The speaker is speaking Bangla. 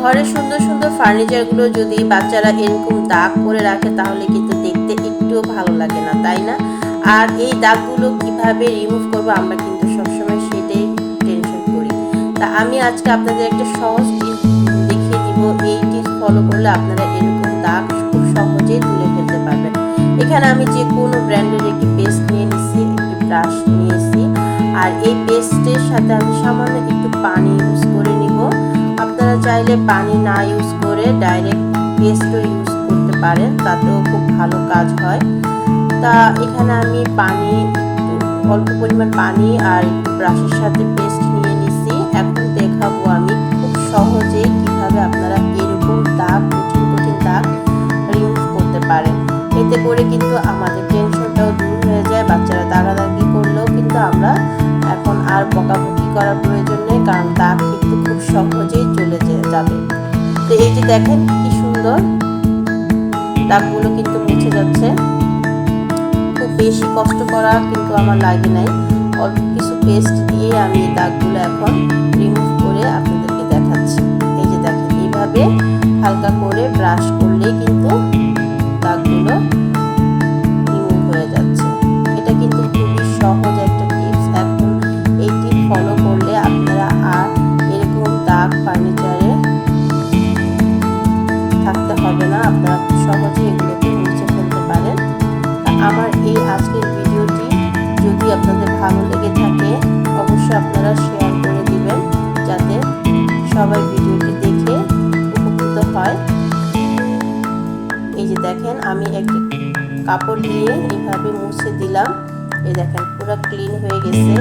ঘরে সুন্দর সুন্দর ফার্নিচারগুলো যদি বাচ্চারা এরকম দাগ করে রাখে, তাহলে কিন্তু দেখতে একটুও ভালো লাগে না, তাই না? আর এই দাগগুলো কীভাবে রিমুভ করব আমরা কিন্তু সবসময় সেটাই টেনশন করি। তা আমি আজকে আপনাদের একটা সহজ টিপস দেখিয়ে দিব। এই টিপস ফলো করলে আপনারা এরকম দাগ খুব সহজেই তুলে ফেলতে পারবেন। এখানে আমি যে কোনো ব্র্যান্ডের একটি পেস্ট নিয়ে নিছি, একটি ব্রাশ নিয়েছি আর এই পেস্টের সাথে আমি সামান্য একটু পানি ইউজ করে আপনারা চাইলে পানি না ইউজ করে ডাইরেক্ট পেস্টও ইউজ করতে পারেন, তাতেও খুব ভালো কাজ হয়। তা এখানে আমি পানি, অল্প পরিমাণ পানি আর একটু ব্রাশের সাথে পেস্ট নিয়ে নিছি। এখন দেখাবো আমি খুব সহজেই কীভাবে আপনারা এরকম দাগ, কঠিন কঠিন দাগ রিমুভ করতে পারেন। এতে করে কিন্তু আমাদের টেনশনটাও দূর হয়ে যায়, বাচ্চারা দাগাদাগি করলেও কিন্তু আমরা এখন আর বকাবকি করার প্রয়োজন নেই, কারণ দাগ কিন্তু খুব সহজেই যাবে। তো এই যে দেখেন কি সুন্দর। দাগগুলো কিন্তু মুছে যাচ্ছে। খুব বেশি কষ্ট করা কিন্তু আমার লাগে নাই। অল্প কিছু পেস্ট দিয়ে আমি এই দাগগুলো এখন রিমুভ করে আপনাদেরকে দেখাচ্ছি। এই যে দেখেন, এইভাবে হালকা করে ব্রাশ করলেই কিন্তু আমার এই আজকের ভিডিওটি যদি আপনাদের ভালো লেগে থাকে, অবশ্যই আপনারা শেয়ার করে দিবেন যাতে সবাই ভিডিওটি দেখে উপকৃত হয়। এই যে দেখেন, আমি একটি কাপড় দিয়ে এইভাবে মুছে দিলাম। এই দেখেন, পুরো ক্লিন হয়ে গেছে।